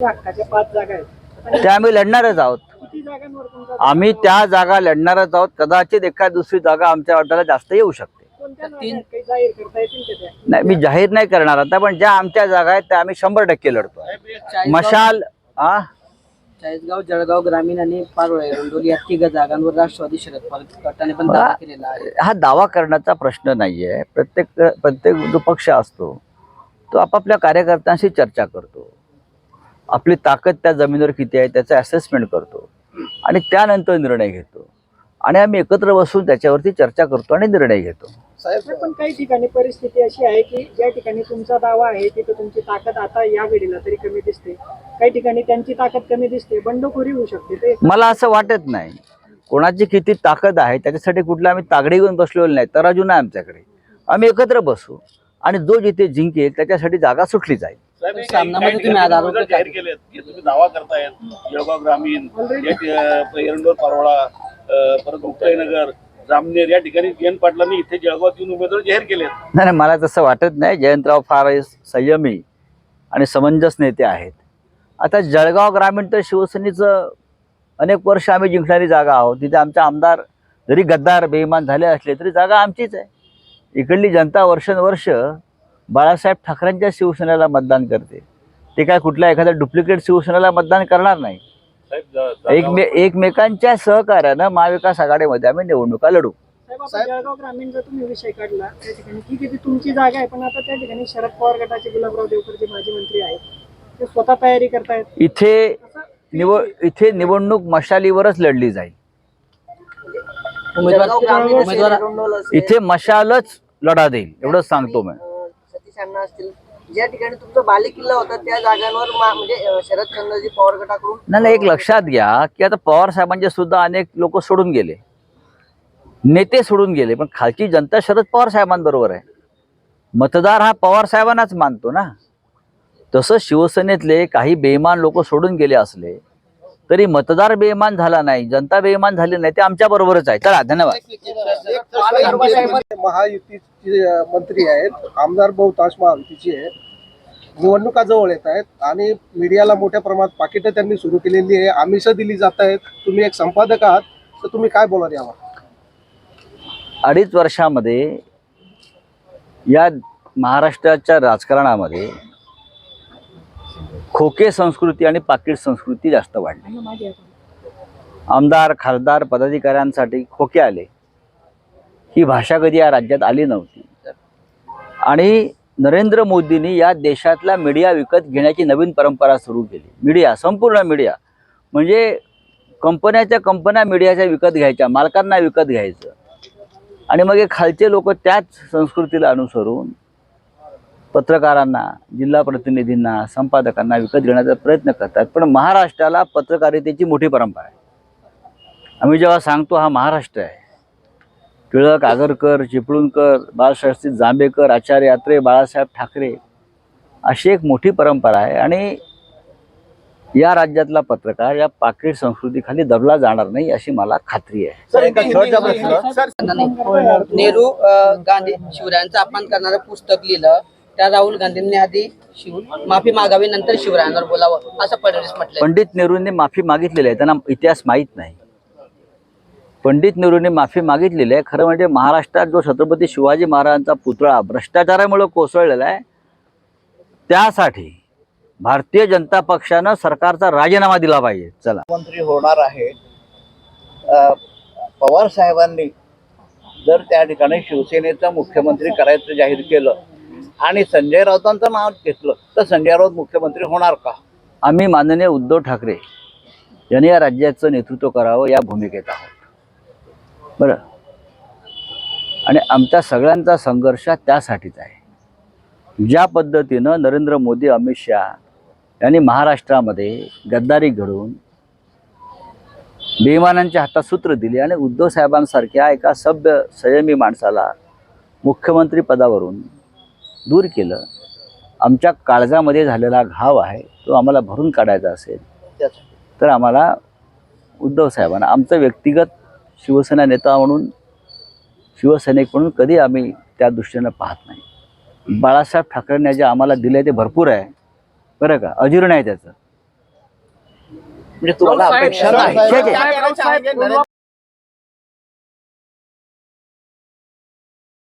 हक्काच्या पाच जागा आहेत आता त्या आम्ही लढणारच आहोत. आम्ही त्या जागा लढणारच आहोत. कदाचित एखाद दुसरी जागा आमच्या वाट्याला जास्त येऊ शकते. नाही मी जाहीर नाही करणार आता पण ज्या आमच्या जागा आहेत त्या आम्ही शंभर टक्के लढतो मशाल हा चाळीसगाव जळगाव ग्रामीण आणि पारोळे रुंडोली या तिघ जागांवर राष्ट्रवादी शरद पवार गटाने पण दावा केलेला आहे. हा दावा करण्याचा प्रश्न नाहीये. प्रत्येक प्रत्येक जो पक्ष असतो तो आपापल्या कार्यकर्त्यांशी चर्चा करतो. आपली ताकद त्या जमिनीवर किती आहे त्याचं असेसमेंट करतो. आणि त्यानंतर निर्णय घेतो. आणि आम्ही एकत्र बसून त्याच्यावरती चर्चा करतो आणि निर्णय घेतो. नाही, पण काही ठिकाणी परिस्थिती अशी आहे की ज्या ठिकाणी तुमचा दावा आहे तिथे तुमची ताकद आता या वेळेला तरी कमी दिसते. काही ठिकाणी त्यांची ताकद कमी दिसते बंडखोरी होऊ शकते ते. मला असं वाटत नाही. कोणाची किती ताकद आहे त्याच्यासाठी कुठलं आम्ही तागडी घेऊन बसलेलो नाही तराजू नाही आमच्याकडे. आम्ही एकत्र बसू. आणि जो जिथे जिंकेल त्याच्यासाठी जागा सुटली जाईल. साहेब, सामनामध्ये तुम्ही आज आरोप जाहीर केलेत की तुम्ही दावा करतायत जळगाव ग्रामीण एरंडोल पारोळा परत मुक्ताईनगर जामनेर या ठिकाणी जयंत पाटलांनी इथे जळगावात येऊन उमेदवार जाहीर केलेत. नाही, मला तसं वाटत नाही. जयंतराव फार संयमी आणि समंजस नेते आहेत. आता जळगाव ग्रामीण तर शिवसेनेचं अनेक वर्ष आम्ही जिंकणारी जागा आहोत. तिथे आमचे आमदार जरी गद्दार बेईमान झाले असले तरी जागा आमचीच आहे. इकडली जनता वर्षानुवर्ष बाळासाहेब ठाकरेंच्या शिवसेनेला मतदान करते. ते काय कुठल्या एखाद्या डुप्लिकेट शिवसेनेला मतदान करणार नाही. एकमे एकमेकांच्या सहकार्यानं महाविकास आघाडीमध्ये आम्ही निवडणुका लढू. साहेब आता जळगाव ग्रामीणचा तुम्ही विषय काढला त्या ठिकाणी ठीक आहे ती तुमची जागा आहे पण आता त्या ठिकाणी शरद पवार गटाचे गुलाबराव देवकर जे माजी मंत्री आहेत ते स्वतः तयारी करतायत. इथे असं निवड इथे निवडणूक मशालीवरच लढली जाईल. उमेदवार उमेदवार इथे मशालच लढा देईल एवढंच सांगतो मी. सतीश असतील. ज्या ठिकाणी तुमचा बालेकिल्ला होता त्या जागांवर मा- म्हणजे अं, शरद चंद्रजी पवार गटाकडून नाही नाही, एक लक्षात घ्या की आता पवार साहेबांचे सुद्धा अनेक लोक सोडून गेले. नेते सोडून गेले पण खालची जनता शरद पवार साहेबांबरोबर आहे. मतदार हा पवार साहेबांनाच मानतो ना. तसं शिवसेनेतले काही बेईमान लोक सोडून गेले असले तरी मतदार बेईमान झाला नाही जनता बेईमान झाली नाही ते आमच्या बरोबरच आहे. चला धन्यवाद. महायुतीचे मंत्री आहेत आमदार बहुतांश महायुतीचे आहेत निवडणुका जवळ येत आहेत आणि मीडियाला मोठ्या प्रमाणात पाकिटं त्यांनी सुरू केलेली आहे आमिषं दिली जात आहेत. तुम्ही एक संपादक आहात तर तुम्ही काय बोलाल यावर? अडीच वर्षामध्ये या महाराष्ट्राच्या राजकारणामध्ये खोके संस्कृती आणि पाकिट संस्कृती जास्त वाढली. आमदार खासदार पदाधिकाऱ्यांसाठी खोके आले. ही भाषा कधी या राज्यात आली नव्हती. आणि नरेंद्र मोदींनी या देशातला मीडिया विकत घेण्याची नवीन परंपरा सुरू केली. मीडिया संपूर्ण मीडिया. म्हणजे कंपन्याच्या कंपन्या मीडियाच्या विकत घ्यायच्या मालकांना विकत घ्यायचं. आणि मग हे खालचे लोक त्याच संस्कृतीला अनुसरून पत्रकारांना जिल्हा प्रतिनिधींना संपादकांना विकत घेण्याचा प्रयत्न करतात. पण महाराष्ट्राला पत्रकारितेची मोठी परंपरा आहे. आम्ही जेव्हा सांगतो हा महाराष्ट्र आहे. टिळक आगरकर चिपळूणकर बाळशास्त्री जांभेकर आचार्य यात्रे बाळासाहेब ठाकरे अशी एक मोठी परंपरा आहे आणि या राज्यातला पत्रकार या पाकिट संस्कृतीखाली दबला जाणार नाही अशी मला खात्री आहे. नेहरू गांधी शिवरायांचा अपमान करणारं पुस्तक लिहिलं. त्या राहुल गांधींनी आधी शिव माफी मागावी नंतर शिवरायांवर बोलावं असं फडणवीस म्हटलंय. पंडित नेहरूंनी माफी मागितलेली आहे त्यांना इतिहास माहीत नाही. पंडित नेहरूंनी माफी मागितलेली आहे खरं म्हणजे महाराष्ट्रात जो छत्रपती शिवाजी महाराजांचा पुतळा भ्रष्टाचारामुळे कोसळलेला आहे त्यासाठी भारतीय जनता पक्षानं सरकारचा राजीनामा दिला पाहिजे. चला. मुख्यमंत्री होणार आहे. पवार साहेबांनी जर त्या ठिकाणी शिवसेनेचा मुख्यमंत्री करायचं जाहीर केलं आणि संजय राऊतांचं नाव घेतलं तर संजय राऊत मुख्यमंत्री होणार का? आम्ही माननीय उद्धव ठाकरे यांनी या राज्याचं नेतृत्व करावं या भूमिकेत आहोत. बरं. आणि आमच्या सगळ्यांचा संघर्ष त्यासाठीच आहे. ज्या पद्धतीनं नरेंद्र मोदी अमित शहा यांनी महाराष्ट्रामध्ये गद्दारी घडवून बेईमानांच्या हातात सूत्र दिली आणि उद्धव साहेबांसारख्या एका सभ्य संयमी माणसाला मुख्यमंत्री पदावरून दूर केलं आमच्या काळजामध्ये झालेला घाव आहे तो आम्हाला भरून काढायचा असेल तर आम्हाला उद्धव साहेबांना आमचं व्यक्तिगत शिवसेना नेता म्हणून शिवसैनिक म्हणून कधी आम्ही त्या दृष्टीनं पाहत नाही. बाळासाहेब ठाकरेंनी जे आम्हाला दिले ते भरपूर आहे. बरं का? अजीर्ण आहे त्याचं. म्हणजे तुम्हाला अपेक्षा नाही.